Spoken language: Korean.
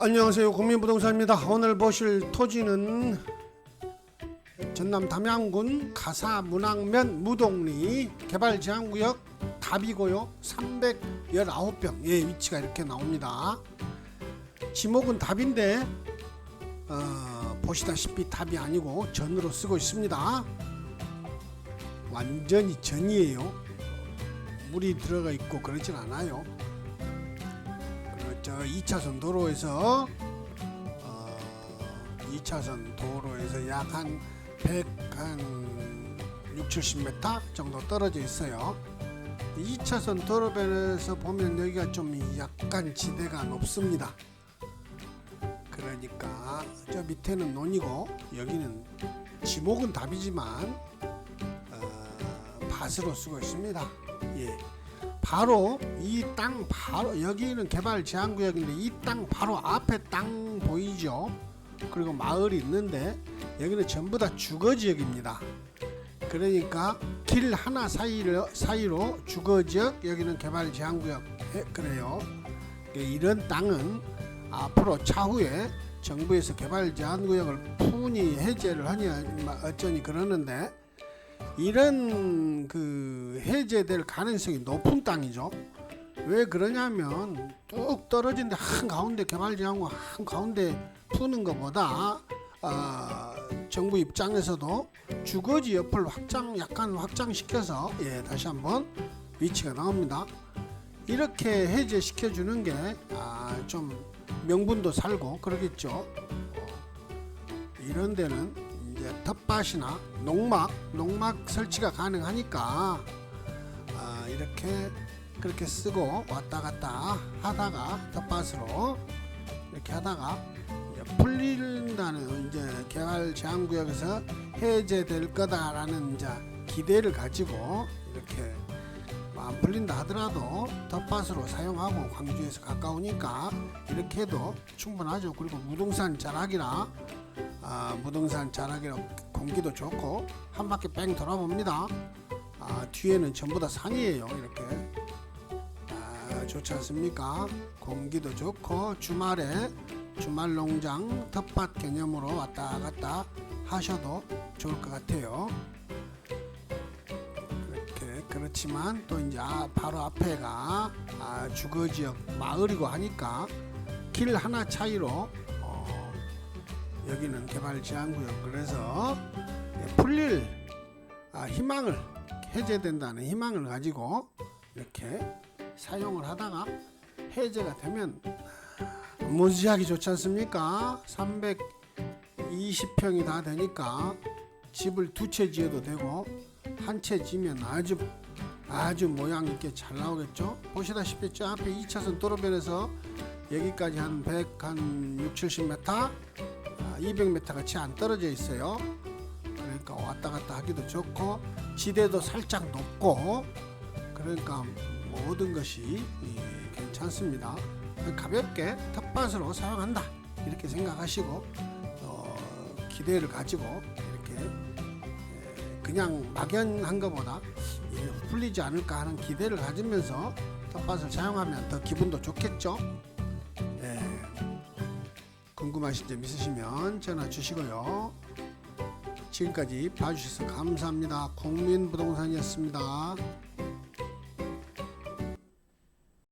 안녕하세요. 국민부동산입니다. 오늘 보실 토지는 전남 담양군 가사 문학면 무동리 개발 제한구역 답이고요. 319평 예 위치가 이렇게 나옵니다. 지목은 답인데 어, 보시다시피 답이 아니고 전으로 쓰고 있습니다. 완전히 전이에요. 물이 들어가 있고 그러진 않아요 저 2차선 도로에서 어, 2차선 도로에서 약 한 100, 한 6, 70m 정도 떨어져 있어요. 2차선 도로변에서 보면 여기가 좀 약간 지대가 높습니다. 그러니까 저 밑에는 논이고 여기는 지목은 답이지만 어, 밭으로 쓰고 있습니다. 예. 바로 이 땅 바로 여기는 개발 제한 구역인데 이 땅 바로 앞에 땅 보이죠? 그리고 마을이 있는데 여기는 전부 다 주거 지역입니다. 그러니까 길 하나 사이로 사이로 주거 지역 여기는 개발 제한 구역 해- 그래요. 예, 이런 땅은 앞으로 차후에 정부에서 개발 제한 구역을 푸니 해제를 하니 어쩌니 그러는데 이런 그 해제될 가능성이 높은 땅이죠. 왜 그러냐면 뚝 떨어진데 한 가운데 제한구 한 가운데 푸는 것보다 아, 정부 입장에서도 주거지 옆을 확장 약간 확장시켜서 예 다시 한번 위치가 나옵니다. 이렇게 해제시켜 주는 게 아, 좀 명분도 살고 그러겠죠. 어, 이런 데는 텃밭이나 농막, 농막 설치가 가능하니까 아, 이렇게 그렇게 쓰고 왔다 갔다 하다가 텃밭으로 이렇게 하다가 이제 풀린다는 이제 개발 제한 구역에서 해제될 거다라는 이제 기대를 가지고 이렇게 뭐안 풀린다 하더라도 텃밭으로 사용하고 광주에서 가까우니까 이렇게 해도 충분하죠. 그리고 무등산 자락이라 아, 무등산 자락이라 공기도 좋고 한 바퀴 뺑 돌아봅니다. 아, 뒤에는 전부 다 산이에요. 이렇게 아, 좋지 않습니까? 공기도 좋고 주말에 주말 농장 텃밭 개념으로 왔다 갔다 하셔도 좋을 것 같아요. 그렇지만 또 이제 아, 바로 앞에가 아, 주거 지역 마을이고 하니까 길 하나 차이로 어, 여기는 개발 제한구역 그래서 예, 풀릴 아, 희망을 해제된다는 희망을 가지고 이렇게 사용을 하다가 해제가 되면 무지하게 좋지 않습니까? 320평이 다 되니까 집을 두 채 지어도 되고 한 채 지면 아주 아주 모양 있게 잘 나오겠죠? 보시다시피 저 앞에 2차선 도로변에서 여기까지 한 100, 한 6, 70m, 아, 200m가 채 안 떨어져 있어요. 그러니까 왔다 갔다 하기도 좋고 지대도 살짝 높고 그러니까 모든 것이 예, 괜찮습니다. 가볍게 텃밭으로 사용한다 이렇게 생각하시고 어, 기대를 가지고 이렇게 예, 그냥 막연한 것보다 예, 풀리지 않을까 하는 기대를 가지면서 텃밭을 사용하면 더 기분도 좋겠죠. 예. 궁금하신 점 있으시면 전화 주시고요. 지금까지 봐주셔서 감사합니다. 국민부동산이었습니다.